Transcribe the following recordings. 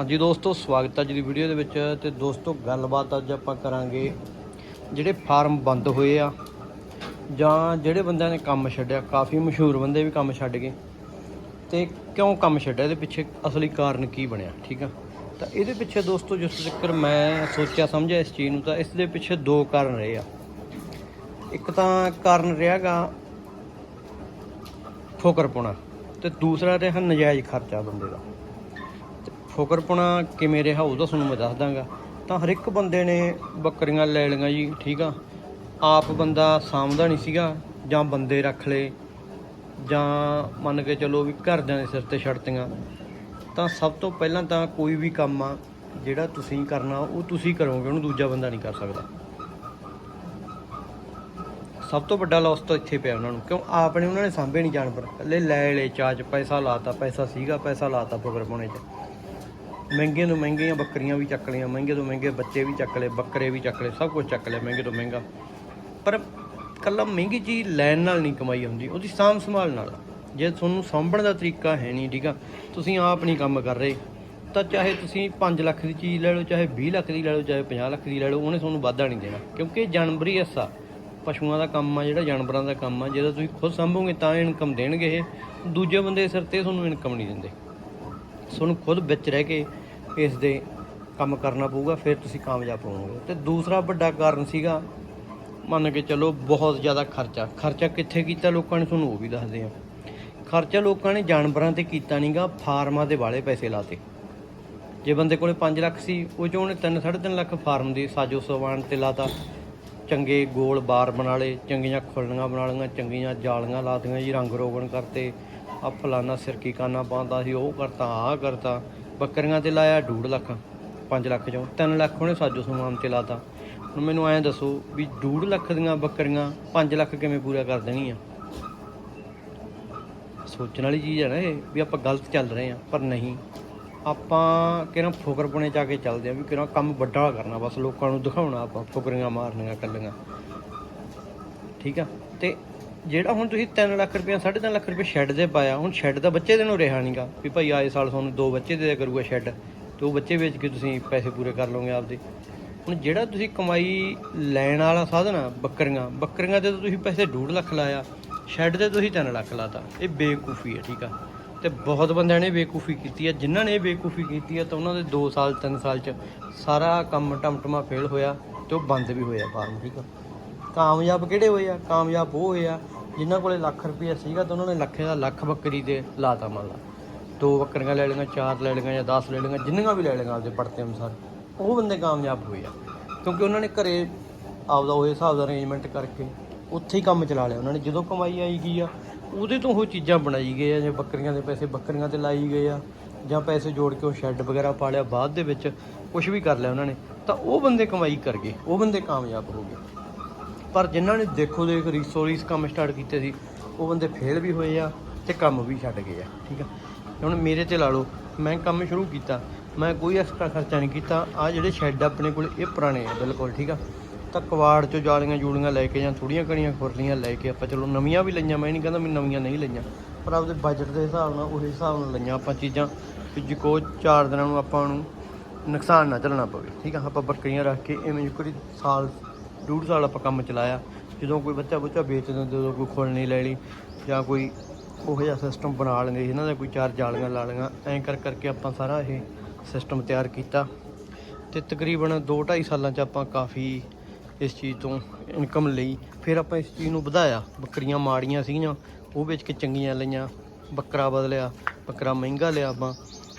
ਹਾਂਜੀ ਦੋਸਤੋ, ਸਵਾਗਤ ਹੈ ਅੱਜ ਦੀ ਵੀਡੀਓ ਦੇ ਵਿੱਚ ਤੇ ਦੋਸਤੋ, ਗੱਲਬਾਤ ਅੱਜ ਆਪਾਂ ਕਰਾਂਗੇ ਜਿਹੜੇ ਫਾਰਮ ਬੰਦ ਹੋਏ ਆ ਜਾਂ ਜਿਹੜੇ ਬੰਦਿਆਂ ਨੇ ਕੰਮ ਛੱਡਿਆ, ਕਾਫੀ ਮਸ਼ਹੂਰ ਬੰਦੇ ਵੀ ਕੰਮ ਛੱਡ ਗਏ। ਤੇ ਕਿਉਂ ਕੰਮ ਛੱਡਿਆ? ਇਹਦੇ ਪਿੱਛੇ ਅਸਲੀ ਕਾਰਨ ਕੀ ਬਣਿਆ, ਠੀਕ ਆ? ਤਾਂ ਇਹਦੇ ਪਿੱਛੇ ਦੋਸਤੋ, ਜਿਸ ਤੱਕ ਮੈਂ ਸੋਚਿਆ, ਸਮਝਿਆ ਇਸ ਚੀਜ਼ ਨੂੰ, ਤਾਂ ਇਸ ਦੇ ਪਿੱਛੇ ਦੋ ਕਾਰਨ ਰਹੇ ਆ। ਇੱਕ ਤਾਂ ਕਾਰਨ ਰਿਹਾਗਾ ਫੋਕਰਪੁਣਾ ਤੇ ਦੂਸਰਾ ਰਿਹਾ ਨਜਾਇਜ਼ ਖਰਚਾ ਬੰਦੇ ਦਾ। ਫੋਕਰਪੁਣਾ ਕਿਵੇਂ ਰਿਹਾ ਉਹਦਾ ਤੁਹਾਨੂੰ ਮੈਂ ਦੱਸ ਦਾਂਗਾ। ਤਾਂ ਹਰ ਇੱਕ ਬੰਦੇ ਨੇ ਬੱਕਰੀਆਂ ਲੈ ਲਈਆਂ ਜੀ, ਠੀਕ ਆ। ਆਪ ਬੰਦਾ ਸਾਂਭਦਾ ਨਹੀਂ ਸੀਗਾ, ਜਾਂ ਬੰਦੇ ਰੱਖ ਲਏ, ਜਾਂ ਮੰਨ ਕੇ ਚਲੋ ਵੀ ਘਰਦਿਆਂ ਦੇ ਸਿਰ ਤੇ ਛੱਡਤੀਆਂ। ਤਾਂ ਸਭ ਤੋਂ ਪਹਿਲਾਂ ਤਾਂ ਕੋਈ ਵੀ ਕੰਮ ਆ, ਜਿਹੜਾ ਤੁਸੀਂ ਕਰਨਾ, ਉਹ ਤੁਸੀਂ ਕਰੋਗੇ, ਉਹਨੂੰ ਦੂਜਾ ਬੰਦਾ ਨਹੀਂ ਕਰ ਸਕਦਾ। ਸਭ ਤੋਂ ਵੱਡਾ ਲਾਸ ਤਾਂ ਇੱਥੇ ਪਿਆ ਉਹਨਾਂ ਨੂੰ, ਕਿਉਂ? ਆਪ ਨੇ ਉਹਨਾਂ ਨੇ ਸਾਂਭੇ ਨਹੀਂ ਜਾਨਵਰ। ਲੈ ਲੈ ਲੈ ਚਾਚ ਪੈਸਾ ਲਾਤਾ, ਪੈਸਾ ਸੀਗਾ, ਪੈਸਾ ਲਾਤਾ ਫੁਕਰ ਪਾਉਣੇ 'ਚ। ਮਹਿੰਗੀਆਂ ਤੋਂ ਮਹਿੰਗੀਆਂ ਬੱਕਰੀਆਂ ਵੀ ਚੱਕ ਲਈਆਂ, ਮਹਿੰਗੇ ਤੋਂ ਮਹਿੰਗੇ ਬੱਚੇ ਵੀ ਚੱਕ ਲਏ, ਬੱਕਰੇ ਵੀ ਚੱਕ ਲਏ, ਸਭ ਕੁਝ ਚੱਕ ਲਿਆ, ਮਹਿੰਗੇ ਤੋਂ ਮਹਿੰਗਾ। ਪਰ ਕੱਲਾ ਮਹਿੰਗੀ ਚੀਜ਼ ਲੈਣ ਨਾਲ ਨਹੀਂ ਕਮਾਈ ਹੁੰਦੀ, ਉਹਦੀ ਸਾਂਭ ਸੰਭਾਲ ਨਾਲ। ਜੇ ਤੁਹਾਨੂੰ ਸਾਂਭਣ ਦਾ ਤਰੀਕਾ ਹੈ ਨਹੀਂ, ਠੀਕ ਆ, ਤੁਸੀਂ ਆਪ ਨਹੀਂ ਕੰਮ ਕਰ ਰਹੇ, ਤਾਂ ਚਾਹੇ ਤੁਸੀਂ 5 ਲੱਖ ਦੀ ਚੀਜ਼ ਲੈ ਲਓ, ਚਾਹੇ 20 ਲੱਖ ਦੀ ਲੈ ਲਓ, ਚਾਹੇ 50 ਲੱਖ ਦੀ ਲੈ ਲਓ, ਉਹਨੇ ਤੁਹਾਨੂੰ ਵਾਧਾ ਨਹੀਂ ਦੇਣਾ, ਕਿਉਂਕਿ ਜਾਨਵਰੀ ਹਿੱਸਾ ਪਸ਼ੂਆਂ ਦਾ ਕੰਮ ਆ, ਜਿਹੜਾ ਜਾਨਵਰਾਂ ਦਾ ਕੰਮ ਆ ਜਦੋਂ ਤੁਸੀਂ ਖੁਦ ਸੰਭੋਗੇ ਤਾਂ ਇਨਕਮ ਦੇਣਗੇ ਇਹ, ਦੂਜੇ ਬੰਦੇ ਸਿਰ ਤੇ ਤੁਹਾਨੂੰ ਇਨਕਮ ਨਹੀਂ ਦਿੰਦੇ। ਤੁਹਾਨੂੰ ਖੁਦ ਵਿੱਚ ਰਹਿ ਕੇ ਇਸ ਦੇ ਕੰਮ ਕਰਨਾ ਪਊਗਾ, ਫਿਰ ਤੁਸੀਂ ਕਾਮਯਾਬ ਹੋਵੋਗੇ। ਤੇ ਦੂਸਰਾ ਵੱਡਾ ਕਾਰਨ ਸੀਗਾ, ਮੰਨ ਕੇ ਚੱਲੋ ਬਹੁਤ ਜ਼ਿਆਦਾ ਖਰਚਾ। ਖਰਚਾ ਕਿੱਥੇ ਕੀਤਾ ਲੋਕਾਂ ਨੇ, ਤੁਹਾਨੂੰ ਉਹ ਵੀ ਦੱਸਦੇ ਆ ਖਰਚਾ ਲੋਕਾਂ ਨੇ ਜਾਨਵਰਾਂ ਤੇ ਕੀਤਾ ਨਹੀਂਗਾ ਫਾਰਮਾਂ ਦੇ ਵਾਲੇ ਪੈਸੇ ਲਾਤੇ। ਜੇ ਬੰਦੇ ਕੋਲੇ 5 ਲੱਖ ਸੀ, ਉਹ ਚੋਂ ਉਹਨੇ 3 3.5 ਲੱਖ ਫਾਰਮ ਦੀ ਸਾਜੋ ਸਵਾਨ ਤੇ ਲਾਤਾ। ਚੰਗੇ ਗੋਲ ਬਾਰ ਬਣਾ ਲਏ, ਚੰਗੀਆਂ ਖੁੱਲਣੀਆਂ ਬਣਾ ਲਈਆਂ, ਚੰਗੀਆਂ ਜਾਲੀਆਂ ਲਾਤੀਆਂ ਜੀ, ਰੰਗ ਰੋਗਨ ਕਰਤੇ। ਆ ਫਲਾਨਾ ਸਿਰਕੀ ਕਾਨਾ ਪਾਉਂਦਾ ਸੀ, ਉਹ ਕਰਤਾ, ਆਹ ਕਰਤਾ। ਬੱਕਰੀਆਂ ਤੇ ਲਾਇਆ 2 ਲੱਖ 5 ਲੱਖ ਚੋਂ 3 ਲੱਖ ਉਹਨੇ ਸਾਜੋ ਸਮਾਨ ਤੇ ਲਾਤਾ। ਹੁਣ ਮੈਨੂੰ ਐਂ ਦੱਸੋ ਵੀ 2 ਲੱਖ ਦੀਆਂ ਬੱਕਰੀਆਂ 5 ਲੱਖ ਕਿਵੇਂ ਪੂਰਾ ਕਰ ਦੇਣੀਆਂ ਸੋਚਣ ਵਾਲੀ ਚੀਜ਼ ਹੈ ਨਾ ਇਹ, ਵੀ ਆਪਾਂ ਗਲਤ ਚੱਲ ਰਹੇ ਆ ਪਰ ਨਹੀਂ। ਆਪਾਂ ਕਿਹਨਾਂ ਫੁਕਰਪੁਣੇ ਚ ਆ ਕੇ ਚੱਲਦੇ ਆ ਵੀ ਕਿਹਨਾਂ ਕੰਮ ਵੱਡਾ ਕਰਨਾ, ਬਸ ਲੋਕਾਂ ਨੂੰ ਦਿਖਾਉਣਾ ਆਪਾਂ ਫੁਕਰੀਆਂ ਮਾਰਨੀਆਂ ਕੱਲੀਆਂ ਠੀਕ ਆ? ਤੇ ਜਿਹੜਾ ਹੁਣ ਤੁਸੀਂ 3 ਲੱਖ ਰੁਪਏ 3.5 ਲੱਖ ਰੁਪਏ ਸ਼ੈੱਡ ਦੇ ਪਾਇਆ, ਹੁਣ ਸ਼ੈੱਡ ਦਾ ਬੱਚੇ ਦੇ ਨੂੰ ਰਿਹਾ ਨਹੀਂਗਾ ਵੀ ਭਾਈ ਆਏ ਸਾਲ ਤੁਹਾਨੂੰ ਦੋ ਬੱਚੇ ਦੇ ਕਰੂਗਾ ਸ਼ੈੱਡ, ਤੇ ਉਹ ਬੱਚੇ ਵੇਚ ਕੇ ਤੁਸੀਂ ਪੈਸੇ ਪੂਰੇ ਕਰ ਲਓਗੇ ਆਪਦੇ। ਹੁਣ ਜਿਹੜਾ ਤੁਸੀਂ ਕਮਾਈ ਲੈਣ ਵਾਲਾ ਸਾਧਨ ਆ, ਬੱਕਰੀਆਂ ਬੱਕਰੀਆਂ ਤੇ ਤਾਂ ਤੁਸੀਂ ਪੈਸੇ 2.5 ਲੱਖ ਲਾਇਆ, ਸ਼ੈੱਡ ਤੇ ਤੁਸੀਂ 3 ਲੱਖ ਲਾਤਾ, ਇਹ ਬੇਕੂਫੀ ਹੈ ਠੀਕ ਆ। ਤੇ ਬਹੁਤ ਬੰਦਿਆਂ ਨੇ ਬੇਕੂਫੀ ਕੀਤੀ ਹੈ ਜਿਨ੍ਹਾਂ ਨੇ ਇਹ ਬੇਕੂਫੀ ਕੀਤੀ ਆ, ਤਾਂ ਉਹਨਾਂ ਦੇ 2 ਸਾਲ 3 ਸਾਲ ਚ ਸਾਰਾ ਕੰਮ ਟਮਟਮਾ ਫੇਲ ਹੋਇਆ ਤੇ ਉਹ ਬੰਦ ਵੀ ਹੋਇਆ ਫਾਰਮ ਠੀਕ ਆ। ਕਾਮਯਾਬ ਕਿਹੜੇ ਹੋਏ ਆ? ਕਾਮਯਾਬ ਉਹ ਹੋਏ ਆ, ਜਿਨ੍ਹਾਂ ਕੋਲੇ ਲੱਖ ਰੁਪਈਆ ਸੀਗਾ ਤਾਂ ਉਹਨਾਂ ਨੇ ਲੱਖੇ ਦਾ ਲੱਖ ਬੱਕਰੀ ਦੇ ਲਾਤਾ ਮੰਨ ਲਾ। ਦੋ ਬੱਕਰੀਆਂ ਲੈ ਲਈਆਂ, ਚਾਰ ਲੈ ਲਈਆਂ ਜਾਂ 10 ਲੈ ਲਈਆਂ, ਜਿੰਨੀਆਂ ਵੀ ਲੈ ਲਈਆਂ ਆਪਦੇ ਪੜਤੇ ਅਨੁਸਾਰ, ਉਹ ਬੰਦੇ ਕਾਮਯਾਬ ਹੋਏ ਆ। ਕਿਉਂਕਿ ਉਹਨਾਂ ਨੇ ਘਰੇ ਆਪਦਾ ਉਹ ਹਿਸਾਬ ਦਾ ਅਰੇਂਜਮੈਂਟ ਕਰਕੇ ਉੱਥੇ ਹੀ ਕੰਮ ਚਲਾ ਲਿਆ। ਉਹਨਾਂ ਨੇ ਜਦੋਂ ਕਮਾਈ ਆਈ ਗਈ ਆ, ਉਹਦੇ ਤੋਂ ਉਹ ਚੀਜ਼ਾਂ ਬਣਾਈ ਗਏ ਆ ਜੇ ਬੱਕਰੀਆਂ ਦੇ ਪੈਸੇ ਬੱਕਰੀਆਂ ਤੇ ਲਾਈ ਗਏ ਆ, ਜਾਂ ਪੈਸੇ ਜੋੜ ਕੇ ਉਹ ਸ਼ੈੱਡ ਵਗੈਰਾ ਪਾ ਲਿਆ, ਬਾਅਦ ਦੇ ਵਿੱਚ ਕੁਝ ਵੀ ਕਰ ਲਿਆ ਉਹਨਾਂ ਨੇ, ਤਾਂ ਉਹ ਬੰਦੇ ਕਮਾਈ ਕਰ ਗਏ, ਉਹ ਬੰਦੇ ਕਾਮਯਾਬ ਹੋ ਗਏ। ਪਰ ਜਿਨ੍ਹਾਂ ਨੇ ਦੇਖੋ ਦੇਖ ਰੀਸੋ ਰੀਸ ਕੰਮ ਸਟਾਰਟ ਕੀਤੇ ਸੀ, ਉਹ ਬੰਦੇ ਫੇਲ ਵੀ ਹੋਏ ਆ ਤੇ ਕੰਮ ਵੀ ਛੱਡ ਗਏ ਆ, ਠੀਕ ਆ? ਹੁਣ ਮੇਰੇ ਤੇ ਲਾ ਲਓ, ਮੈਂ ਕੰਮ ਸ਼ੁਰੂ ਕੀਤਾ, ਮੈਂ ਕੋਈ ਐਕਸਟਰਾ ਖਰਚਾ ਨਹੀਂ ਕੀਤਾ ਆ ਜਿਹੜੇ ਸ਼ੈੱਡ ਆਪਣੇ ਕੋਲ, ਇਹ ਪੁਰਾਣੇ ਆ ਬਿਲਕੁਲ, ਠੀਕ ਆ? ਤਾਂ ਕਵਾੜ ਚੋਂ ਜਾਲੀਆਂ ਜੂਲੀਆਂ ਲੈ ਕੇ ਜਾਂ ਥੋੜੀਆਂ ਕਣੀਆਂ ਖੁਰਲੀਆਂ ਲੈ ਕੇ ਆਪਾਂ ਚਲੋ ਨਵੀਆਂ ਵੀ ਲਈਆਂ, ਮੈਂ ਨਹੀਂ ਕਹਿੰਦਾ ਮੈਂ ਨਵੀਆਂ ਨਹੀਂ ਲਈਆਂ, ਪਰ ਆਪਦੇ ਬਜਟ ਦੇ ਹਿਸਾਬ ਨਾਲ, ਉਹਦੇ ਹਿਸਾਬ ਨਾਲ ਲਈਆਂ ਆਪਾਂ ਚੀਜ਼ਾਂ, ਵੀ ਜੇ ਕੋ ਚਾਰ ਦਿਨਾਂ ਨੂੰ ਆਪਾਂ ਨੂੰ ਨੁਕਸਾਨ ਨਾ ਝੱਲਣਾ ਪਵੇ, ਠੀਕ ਆ? ਆਪਾਂ ਬੱਕਰੀਆਂ ਰੱਖ ਕੇ ਇਵੇਂ ਕੋਈ ਸਾਲ ਡੂਢ ਸਾਲ ਆਪਾਂ ਕੰਮ ਚਲਾਇਆ। ਜਦੋਂ ਕੋਈ ਬੱਚਾ ਬੁੱਚਾ ਵੇਚ ਦਿੰਦੇ ਉਦੋਂ ਕੋਈ ਖੁੱਲ ਲੈ ਲਈ, ਜਾਂ ਕੋਈ ਉਹ ਜਿਹਾ ਸਿਸਟਮ ਬਣਾ ਲੈਂਦੇ ਇਹਨਾਂ ਦਾ ਕੋਈ ਚਾਰ ਜਾਲੀਆਂ ਲਾ ਲਈਆਂ। ਐਂ ਕਰ ਕਰਕੇ ਆਪਾਂ ਸਾਰਾ ਇਹ ਸਿਸਟਮ ਤਿਆਰ ਕੀਤਾ। ਤੇ ਤਕਰੀਬਨ 2.5 ਸਾਲਾਂ 'ਚ ਆਪਾਂ ਕਾਫੀ ਇਸ ਚੀਜ਼ ਤੋਂ ਇਨਕਮ ਲਈ। ਫਿਰ ਆਪਾਂ ਇਸ ਚੀਜ਼ ਨੂੰ ਵਧਾਇਆ। ਬੱਕਰੀਆਂ ਮਾੜੀਆਂ ਸੀਗੀਆਂ, ਉਹ ਵੇਚ ਕੇ ਚੰਗੀਆਂ ਲਈਆਂ। ਬੱਕਰਾ ਬਦਲਿਆ, ਬੱਕਰਾ ਮਹਿੰਗਾ ਲਿਆ ਆਪਾਂ।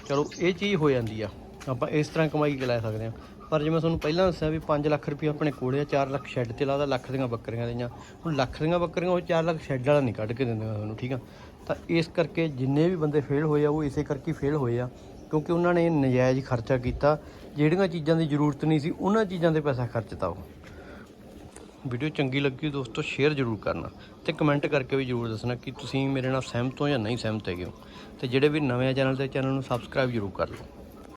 ਚਲੋ, ਇਹ ਚੀਜ਼ ਹੋ ਜਾਂਦੀ ਆ। ਆਪਾਂ ਇਸ ਤਰ੍ਹਾਂ ਕਮਾਈ ਲੈ ਸਕਦੇ ਹਾਂ। ਪਰ ਜਿਵੇਂ ਤੁਹਾਨੂੰ ਪਹਿਲਾਂ ਦੱਸਿਆ ਵੀ 5 ਲੱਖ ਰੁਪਏ ਆਪਣੇ ਕੋਲੇ ਆ 4 ਲੱਖ ਸ਼ੈੱਡ ਤੇ ਲਾਦਾ, ਲੱਖ ਦੀਆਂ ਬੱਕਰੀਆਂ ਲਈਆਂ। ਹੁਣ ਲੱਖ ਦੀਆਂ ਬੱਕਰੀਆਂ ਉਹ 4 ਲੱਖ ਸ਼ੈੱਡ ਵਾਲਾ ਨਹੀਂ ਕੱਢ ਕੇ ਦਿੰਦੇ ਤੁਹਾਨੂੰ ਠੀਕ ਆ? ਤਾਂ ਇਸ ਕਰਕੇ ਜਿੰਨੇ ਵੀ ਬੰਦੇ ਫੇਲ ਹੋਏ ਆ, ਉਹ ਇਸੇ ਕਰਕੇ ਫੇਲ ਹੋਏ ਆ, ਕਿਉਂਕਿ ਉਹਨਾਂ ਨੇ ਨਜਾਇਜ਼ ਖਰਚਾ ਕੀਤਾ। ਜਿਹੜੀਆਂ ਚੀਜ਼ਾਂ ਦੀ ਜ਼ਰੂਰਤ ਨਹੀਂ ਸੀ, ਉਹਨਾਂ ਚੀਜ਼ਾਂ ਤੇ ਪੈਸਾ ਖਰਚਤਾ ਉਹ। ਵੀਡੀਓ ਚੰਗੀ ਲੱਗੀ ਦੋਸਤੋ, ਸ਼ੇਅਰ ਜ਼ਰੂਰ ਕਰਨਾ ਤੇ ਕਮੈਂਟ ਕਰਕੇ ਵੀ ਜ਼ਰੂਰ ਦੱਸਣਾ ਕਿ ਤੁਸੀਂ ਮੇਰੇ ਨਾਲ ਸਹਿਮਤ ਹੋ ਜਾਂ ਨਹੀਂ ਸਹਿਮਤ ਹੈਗੇ ਹੋ। ਤੇ ਜਿਹੜੇ ਵੀ ਨਵੇਂ ਚੈਨਲ ਤੇ, ਚੈਨਲ ਨੂੰ ਸਬਸਕ੍ਰਾਈਬ ਜ਼ਰੂਰ ਕਰ ਲਓ।